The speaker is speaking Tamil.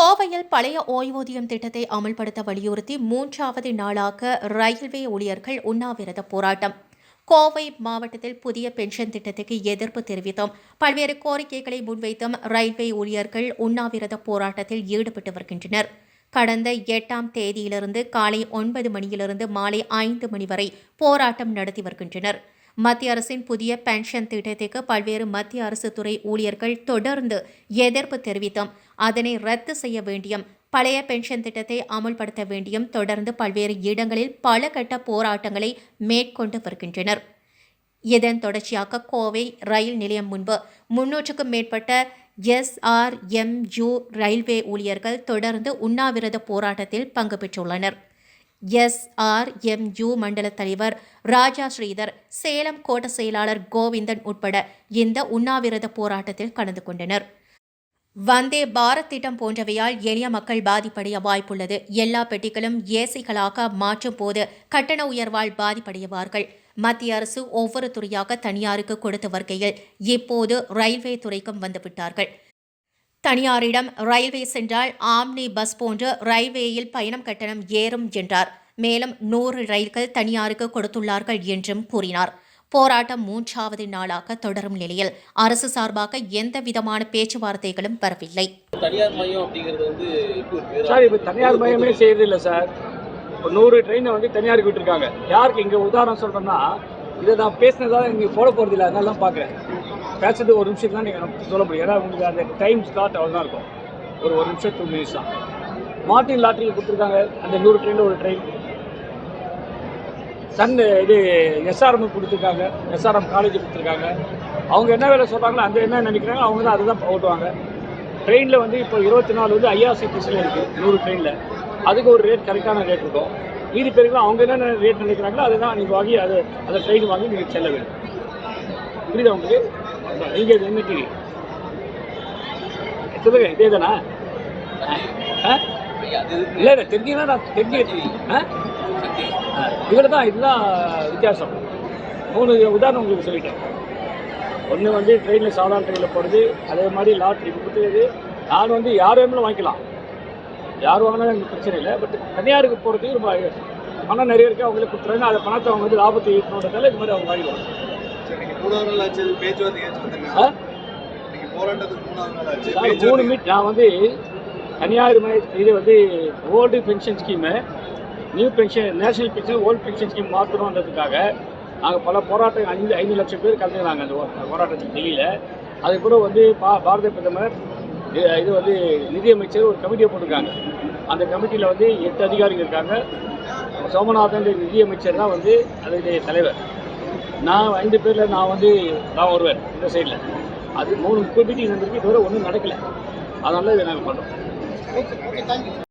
கோவையில் பழைய ஓய்வூதியம் திட்டத்தை அமல்படுத்த வலியுறுத்தி மூன்றாவது நாளாக ரயில்வே ஊழியர்கள் உண்ணாவிரத போராட்டம். கோவை மாவட்டத்தில் புதிய பென்ஷன் திட்டத்துக்கு எதிர்ப்பு தெரிவித்தும். பல்வேறு கோரிக்கைகளை முன்வைத்தும் ரயில்வே ஊழியர்கள் உண்ணாவிரத போராட்டத்தில் ஈடுபட்டு வருகின்றனர். கடந்த எட்டாம் தேதியிலிருந்து காலை ஒன்பது மணியிலிருந்து மாலை ஐந்து மணி வரை போராட்டம் நடத்தி வருகின்றனர். மத்திய அரசின் புதிய பென்ஷன் திட்டத்திற்கு பல்வேறு மத்திய அரசு துறை ஊழியர்கள் தொடர்ந்து எதிர்ப்பு தெரிவித்தும். அதனை ரத்து செய்ய வேண்டியும் பழைய பென்ஷன் திட்டத்தை அமல்படுத்த வேண்டியும் தொடர்ந்து பல்வேறு இடங்களில் பல கட்ட போராட்டங்களை மேற்கொண்டு வருகின்றனர். இதன் தொடர்ச்சியாக கோவை ரயில் நிலையம் முன்பு முன்னூற்றுக்கும் மேற்பட்ட எஸ்ஆர்எம்யூ ரயில்வே ஊழியர்கள் தொடர்ந்து உண்ணாவிரத போராட்டத்தில் பங்கு பெற்றுள்ளனர். எஸ்ஆர்எம்யூ மண்டல தலைவர் ராஜா ஸ்ரீதர் சேலம் கோட்ட செயலாளர் கோவிந்தன் உட்பட இந்த உண்ணாவிரத போராட்டத்தில் கலந்து கொண்டனர். வந்தே பாரத் திட்டம் போன்றவையால் எளிய மக்கள் பாதிப்படைய வாய்ப்புள்ளது. எல்லா பெட்டிகளும் ஏசிகளாக மாற்றும் போது கட்டண உயர்வால் பாதிப்படைவார்கள். மத்திய அரசு ஒவ்வொரு துறையாக தனியாருக்கு கொடுத்து வருகையில் இப்போது ரயில்வே துறைக்கும் வந்துவிட்டார்கள் தனியாரிடம் ரயில்வே சென்றால் ஆம்னி பஸ் போன்று ரயில்வேயில் பயணம் கட்டணம் ஏறும் என்றார். மேலும் நூறு ரயில்கள் தனியாருக்கு கொடுத்துள்ளார்கள் என்றும் கூறினார். போராட்டம் மூன்றாவது நாளாக தொடரும் நிலையில் அரசு சார்பாக எந்த விதமான பேச்சுவார்த்தைகளும் வரவில்லை. தனியார் மையம் அப்படிங்கிறது வந்து சார் இப்போ தனியார் மயமே செய்யறது இல்லை சார். இப்போ நூறு ட்ரெயினை வந்து தனியாருக்கு விட்டுருக்காங்க. யாருக்கு? இங்கே உதாரணம் சொல்கிறேன்னா இதை நான் பேசினதால நீங்கள் போட போகிறது இல்லை அதனால தான் பார்க்குறேன் பேசுறது ஒரு நிமிஷம் தான் நீங்கள் சொல்ல முடியும். ஏன்னா உங்களுக்கு அந்த டைம் ஸ்லாட் அவ்வளோ தான் இருக்கும். ஒரு ஒரு நிமிஷம் டூ மினிட்ஸ் தான். மார்டின் லாட்ரியில் கொடுத்துருக்காங்க. அந்த நூறு ட்ரெயினில் ஒரு ட்ரெயின் சன் இது எஸ்ஆர்எம் கொடுத்துருக்காங்க. எஸ்ஆர்எம் காலேஜ் கொடுத்துருக்காங்க. அவங்க என்ன வேலை சொல்கிறாங்களோ அந்த என்ன நினைக்கிறாங்க அவங்க தான் அதை தான் ஓட்டுவாங்க ட்ரெயினில் வந்து இப்போ இருபத்தி நாலு வந்து ஐஆர்சிடிசியில் இருக்குது நூறு ட்ரெயினில் அதுக்கு ஒரு ரேட் கரெக்டான ரேட் இருக்கும். மீதி பேருக்கு அவங்க என்ன ரேட் நினைக்கிறாங்களோ அதை தான் நீங்கள் வாங்கி அதை அந்த ட்ரெயின் வாங்கி நீங்கள் செல்ல வேண்டும். புரியுதா உங்களுக்கு? நீங்கள் இது என்ன டிவி சொல்லுங்க இதே தானா ஆ அது இல்லை இல்லை தெரிஞ்சுன்னா நான் தெரிஞ்சு ஆ இதில் தான் இதுதான் வித்தியாசம் மூணு உதாரணம் உங்களுக்கு சொல்லிட்டேன் ஒன்று வந்து ட்ரெயினில் சாதாரண ட்ரெயினில் போகிறது அதே மாதிரி லாட்ரி கொடுத்துருது நான் வந்து யார் வேணும்னு வாங்கிக்கலாம் யார் வாங்கினாலும் எனக்கு பிரச்சனை இல்லை பட் தனியாருக்கு போகிறதுக்கு ரொம்ப பணம் நிறைய இருக்குது அவங்களுக்கு கொடுத்துறாங்க அதை பணத்தை அவங்க வந்து லாபத்தை ஈட்டணுன்றதால இது மாதிரி அவங்க வாங்கிடுவாங்க மூணு மீட் நான் வந்து தனியார் இது வந்து old pension scheme new pension national pension old pension scheme மாற்றணுன்றதுக்காக நாங்கள் பல போராட்டம் ஐந்து ஐந்து லட்சம் பேர் கலந்துக்கிறாங்க அந்த போராட்டத்துக்கு டெல்லியில் அது கூட வந்து பா பாரத பிரதமர் இது வந்து நிதியமைச்சர் ஒரு கமிட்டியை போட்டிருக்காங்க. அந்த கமிட்டியில் வந்து எட்டு அதிகாரிகள் இருக்காங்க. சோமநாதன் நிதியமைச்சர் தான் வந்து அதனுடைய தலைவர். நான் ரெண்டு பேரில் நான் வந்து நான் வருவேன் இந்த சைடில் அது மூணு மீட்டிங் நடந்திருக்கு இதுவரை ஒன்றும் நடக்கலை. அதனால இதை நாங்கள் பண்ணுறோம்